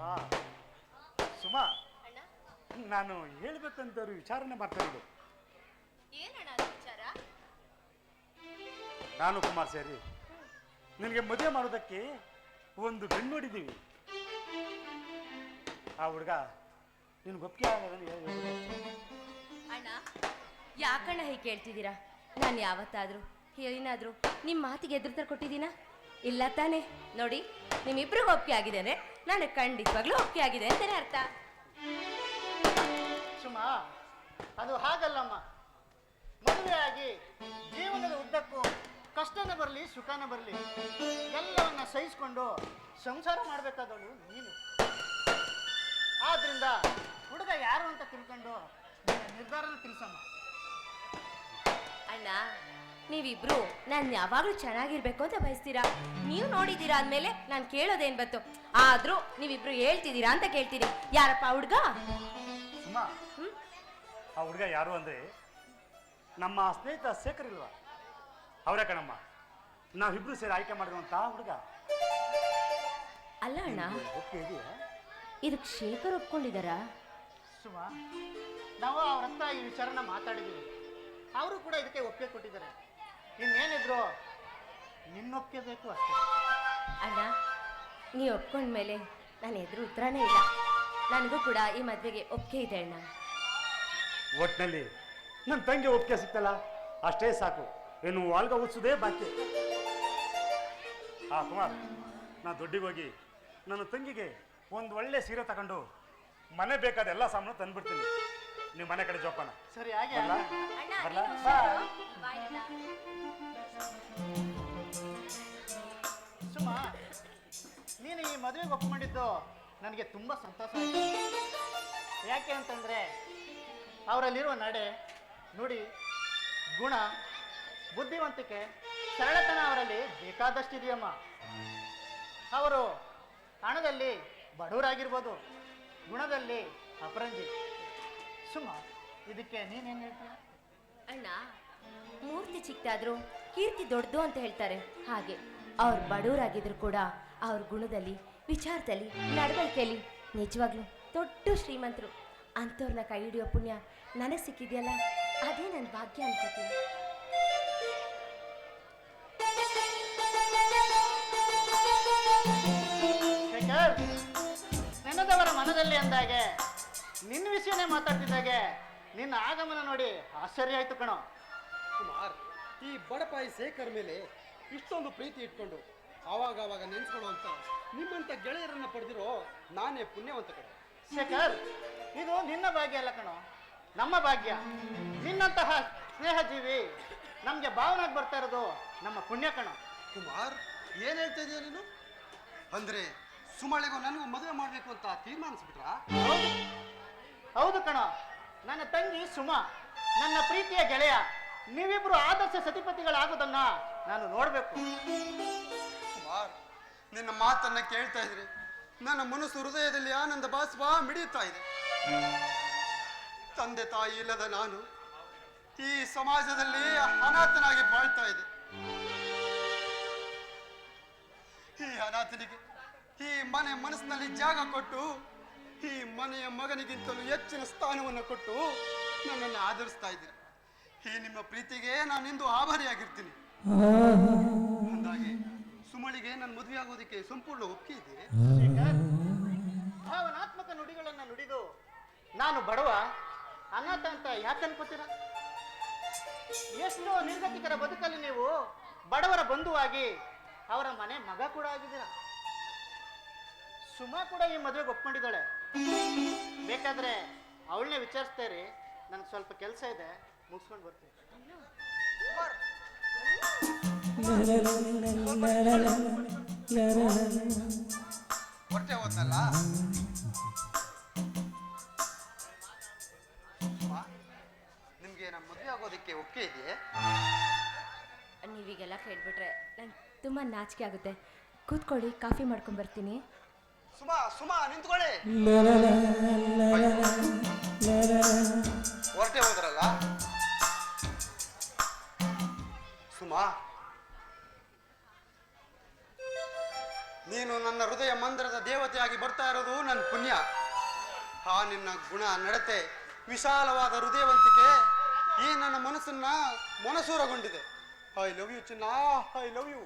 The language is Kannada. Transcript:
ಹಾ. ಸುಮಾ ಅಣ್ಣ ನಾನು ಹೇಳ್ಬೇಕಂತ ವಿಚಾರಣೆ ಮಾಡ್ತಾ ಇದ್ದು ಏನಣ್ಣ ಅದು ವಿಚಾರ? ನಾನು ಕುಮಾರ್ ಸೇರಿ. ನಿನಗೆ ಮದುವೆ ಮಾಡೋದಕ್ಕೆ ಒಂದು ಗಂಡು ನೋಡಿದ್ದೀವಿ. ಆ ಹುಡುಗ ನಿನ್ಗೆ ಒಪ್ಪಿಗೆ ಆಗೋದನ್ನು ಅಣ್ಣ ಯಾಕಣ್ಣ ಹೀಗೆ ಕೇಳ್ತಿದ್ದೀರಾ? ನಾನು ಯಾವತ್ತಾದರೂ ಏನಾದರೂ ನಿಮ್ಮ ಮಾತಿಗೆ ಎದುರುತ್ತರ ಕೊಟ್ಟಿದ್ದೀನಾ ಇಲ್ಲ ತಾನೆ. ನೋಡಿ ನಿಮ್ಮಿಬ್ರಿಗೂ ಒಪ್ಪಿ ಆಗಿದ್ದೇನೆ. ನಾನು ಖಂಡಿತವಾಗ್ಲೂ ಒಪ್ಪಿಗೆ ಆಗಿದೆ ಅಂತಾನೆ ಅರ್ಥ. ಸುಮಾ ಅದು ಹಾಗಲ್ಲಮ್ಮ. ಮದುವೆಯಾಗಿ ಜೀವನದ ಉದ್ದಕ್ಕೂ ಕಷ್ಟನ ಬರಲಿ ಸುಖನ ಬರಲಿ ಎಲ್ಲವನ್ನ ಸಹಿಸಿಕೊಂಡು ಸಂಸಾರ ಮಾಡಬೇಕಾದವಳು ನೀನು. ಆದ್ರಿಂದ ಹುಡುಗ ಯಾರು ಅಂತ ತಿಳ್ಕೊಂಡು ನಿರ್ಧಾರನ ತಿಳಿಸಮ್ಮ. ಅಣ್ಣ ನೀವಿಬ್ರು ನಾನು ಯಾವಾಗಲೂ ಚೆನ್ನಾಗಿರ್ಬೇಕು ಅಂತ ಬಯಸ್ತೀರಾ? ನೀವು ನೋಡಿದ್ದೀರಾ ಅಂದಮೇಲೆ ನಾನು ಕೇಳೋದೇನ್ ಬಂತು? ಆದ್ರೂ ನೀವಿಬ್ರು ಹೇಳ್ತಿದ್ದೀರಾ ಅಂತ ಕೇಳ್ತೀನಿ. ಯಾರಪ್ಪ ಹುಡ್ಗ? ಸುಮ್ಮ? ಆ ಹುಡುಗ ಯಾರು ಅಂದ್ರೆ ನಮ್ಮ ಸ್ನೇಹಿತ ಶೇಖರ್ ಇಲ್ವಾ? ಅವರೇ ಕಣಮ್ಮ. ನಾವಿಬ್ರು ಸೇರಿ ಆಯ್ಕೆ ಮಾಡಿರುವಂತ ಹುಡುಗ. ಅಲ್ಲ ಅಣ್ಣ ಓಕೆ ಇದೆಯಾ? ಇದಕ್ಕೆ ಶೇಖರ್ ಒಪ್ಕೊಂಡಿದಾರ ಸುಮಾ ನಾವು ಅವ್ರ ಹತ್ರ ಈ ವಿಚಾರನ ಮಾತಾಡಿದ್ದೀವಿ ಅವರು ಕೂಡ ಇದಕ್ಕೆ ಒಪ್ಪಿಗೆ ಕೊಟ್ಟಿದ್ದಾರೆ. ಇನ್ನೇನಿದ್ರು ನಿನ್ನೊಪ್ಪಿಗೆ ಬೇಕು ಅಷ್ಟೇ. ಅಣ್ಣ ನೀವು ಒಪ್ಕೊಂಡ್ಮೇಲೆ ನಾನು ಎದುರು ಉತ್ತರನೇ ಇಲ್ಲ. ನನಗೂ ಕೂಡ ಈ ಮದುವೆಗೆ ಒಪ್ಪಿಗೆ ಇದೆ ಅಣ್ಣ. ಒಟ್ಟಿನಲ್ಲಿ ನನ್ನ ತಂಗಿ ಒಪ್ಪಿಗೆ ಸಿಕ್ತಲ್ಲ? ಅಷ್ಟೇ ಸಾಕು. ಇನ್ನು ವಾಲ್ಗ ಉತ್ಸೋದೇ ಬಾಕಿ. ಆ ಕುಮಾರ್ ನಾ ದುಡ್ಡಿಗೆ ಹೋಗಿ ನನ್ನ ತಂಗಿಗೆ ಒಂದು ಒಳ್ಳೆ ಸೀರೆ ತಗೊಂಡು ಮನೆ ಬೇಕಾದ ಎಲ್ಲ ಸಾಮಾನು ತಂದ್ಬಿಡ್ತೀನಿ. ನೀವು ಮನೆ ಕಡೆ ಜೋಪಾನ ಸರಿ ಹಾಗೆ ಬರ್ಲಾ? ಆಗಲಿ. ಅಣ್ಣ ಬರ್ಲಾ? ನೀನು ಬಾಯ್. ಬಾಯ್ ಅಣ್ಣ. ಸುಮಾ ನೀನು ಈ ಮದುವೆಗೆ ಒಪ್ಕೊಂಡಿದ್ದು ನನಗೆ ತುಂಬ ಸಂತೋಷ ಆಯ್ತು ಯಾಕೆ ಅಂತಂದರೆ ಅವರಲ್ಲಿರುವ ನಡೆ ನುಡಿ ಗುಣ ಬುದ್ಧಿವಂತಿಕೆ ಸರಳತನ ಅವರಲ್ಲಿ ಬೇಕಾದಷ್ಟಿದೆಯಮ್ಮ ಅವರು ಹಣದಲ್ಲಿ ಬಡವರಾಗಿರ್ಬೋದು ಗುಣದಲ್ಲಿ ಅಪರಂಜಿ ಸುಮ ಇದಕ್ಕೆ ನೀನೇನು ಹೇಳ್ತೀಯ? ಅಣ್ಣ ಮೂರ್ತಿ ಚಿಕ್ಕದಾದ್ರೂ ಕೀರ್ತಿ ದೊಡ್ಡದು ಅಂತ ಹೇಳ್ತಾರೆ. ಹಾಗೆ ಅವ್ರು ಬಡವರಾಗಿದ್ರು ಕೂಡ ಅವ್ರ ಗುಣದಲ್ಲಿ ವಿಚಾರದಲ್ಲಿ ನಡವಳಿಕೆಯಲ್ಲಿ ನಿಜವಾಗ್ಲೂ ದೊಡ್ಡ ಶ್ರೀಮಂತರು. ಅಂಥವ್ರನ್ನ ಕೈ ಹಿಡಿಯೋ ಪುಣ್ಯ ನನಗೆ ಸಿಕ್ಕಿದೆಯಲ್ಲ? ಅದೇ ನನ್ನ ಭಾಗ್ಯ ಅನ್ಕೋತೀನಿ. ಶೇಖರ್ ನನ್ನದವರ ಮನದಲ್ಲಿ ಅಂದಾಗೆ ನಿನ್ನ ವಿಷಯನೇ ಮಾತಾಡ್ತಿದ್ದಾಗೆ. ನಿನ್ನ ಆಗಮನ ನೋಡಿ ಆಶ್ಚರ್ಯ ಆಯ್ತು ಕಣೋ. ಕುಮಾರ್ ಈ ಬಡಪಾಯಿ ಶೇಖರ್ ಮೇಲೆ ಇಷ್ಟೊಂದು ಪ್ರೀತಿ ಇಟ್ಕೊಂಡು ಆವಾಗ ಆವಾಗ ನೆನ್ಸ್ಕೊಳ್ಳುವಂತ ನಿಮ್ಮಂತ ಗೆಳೆಯರನ್ನ ಪಡೆದಿರೋ ನಾನೇ ಪುಣ್ಯವಂತ ಕಡೆ ಶೇಖರ್ ಇದು ನಿನ್ನ ಭಾಗ್ಯ ಅಲ್ಲ ಕಣೋ. ನಮ್ಮ ಭಾಗ್ಯ. ನಿನ್ನಂತಹ ಸ್ನೇಹಜೀವಿ ನಮಗೆ ಭಾವನಾಗಿ ಬರ್ತಾ ಇರೋದು ನಮ್ಮ ಪುಣ್ಯ ಕಣೋ. ಕುಮಾರ್ ಏನ್ ಹೇಳ್ತಾ ಇದೀಯ ನೀನು? ಅಂದ್ರೆ ಸುಮಳೆಗೂ ನನಗೂ ಮದುವೆ ಮಾಡಬೇಕು ಅಂತ ತೀರ್ಮಾನಿಸ್ಬಿಟ್ರಾ? ಹೌದು ಕಣ. ನನ್ನ ತಂಗಿ ಸುಮಾ, ನನ್ನ ಪ್ರೀತಿಯ ಗೆಳೆಯ, ನೀವಿಬ್ರು ಆದರ್ಶ ಸತಿಪತಿಗಳಾಗೋದನ್ನ ನಾನು ನೋಡಬೇಕು. ನಿನ್ನ ಮಾತನ್ನ ಕೇಳ್ತಾ ಇದ್ರಿ. ನನ್ನ ಮನಸ್ಸು ಹೃದಯದಲ್ಲಿ ಆನಂದ ಬಾಸ್ವಾ ಮಿಡಿಯುತ್ತಾ ಇದೆ. ತಂದೆ ತಾಯಿ ಇಲ್ಲದ ನಾನು ಈ ಸಮಾಜದಲ್ಲಿ ಅನಾಥನಾಗಿ ಬಾಳ್ತಾ ಇದೆ ಈ ಅನಾಥನಿಗೆ ಈ ಮನೆ ಮನಸ್ಸಿನಲ್ಲಿ ಜಾಗ ಕೊಟ್ಟು ಈ ಮನೆಯ ಮಗನಿಗಿಂತಲೂ ಹೆಚ್ಚಿನ ಸ್ಥಾನವನ್ನು ಕೊಟ್ಟು ನನ್ನನ್ನು ಆಧರಿಸ್ತಾ ಇದ್ದೀರ. ಈ ನಿಮ್ಮ ಪ್ರೀತಿಗೆ ನಾನಿಂದು ಆಭಾರಿಯಾಗಿರ್ತೀನಿ. ಅಂದಾಗೆ ಸುಮಳಿಗೆ ನನ್ನ ಮದುವೆ ಆಗೋದಕ್ಕೆ ಸಂಪೂರ್ಣ ಒಪ್ಪಿಗೆ ಇದೆ. ಭಾವನಾತ್ಮಕ ನುಡಿಗಳನ್ನ ನುಡಿದು ನಾನು ಬಡವ, ಅನಾಥ ಅಂತ ಯಾಕೆ ಅನ್ಕೋತೀರ? ಎಷ್ಟೋ ನಿರ್ಗತಿಕರ ಬದುಕಲ್ಲಿ ನೀವು ಬಡವರ ಬಂಧುವಾಗಿ ಅವರ ಮನೆ ಮಗ ಕೂಡ ಆಗಿದ್ದೀರ? ಸುಮಾ ಕೂಡ ಈ ಮದುವೆಗೆ ಒಪ್ಕೊಂಡಿದ್ದಾಳೆ. ಬೇಕಾದ್ರೆ ಅವಳನ್ನೇ ವಿಚಾರಿಸ್ತಾ ಇರಿ ನನಗೆ ಸ್ವಲ್ಪ ಕೆಲಸ ಇದೆ. ಮುಗಿಸ್ಕೊಂಡು ಬರ್ತೀನಿ. ಹೊಟ್ಟೆ ಹೋದ್ನಲ್ಲ? ನಿಮ್ಗೆ ನಮ್ಮ ಮದುವೆ ಆಗೋದಕ್ಕೆ ಒಪ್ಪಿಗೆ ಇದೆಯೇ? ನೀವೀಗೆಲ್ಲ ಕೇಳ್ಬಿಟ್ರೆ ನಂಗೆ ತುಂಬ ನಾಚಿಕೆ ಆಗುತ್ತೆ. ಕೂತ್ಕೊಳ್ಳಿ ಕಾಫಿ ಮಾಡ್ಕೊಂಡ್ ಬರ್ತೀನಿ. ಸುಮಾ ಸುಮಾ, ನಿಂತ್ಕೊಳ್ಳಿ. ಹೊರಟೆ ಹೋದ್ರಲ್ಲ? ಸುಮಾ, ನೀನು ನನ್ನ ಹೃದಯ ಮಂದಿರದ ದೇವತೆಯಾಗಿ ಬರ್ತಾ ಇರೋದು ನನ್ನ ಪುಣ್ಯ. ಆ ನಿನ್ನ ಗುಣ ನಡತೆ ವಿಶಾಲವಾದ ಹೃದಯವಂತಿಕೆ ಈ ನನ್ನ ಮನಸ್ಸನ್ನ ಮನಸೂರಗೊಂಡಿದೆ. ಐ ಲವ್ ಯು ಚಿನ್ನ. I love you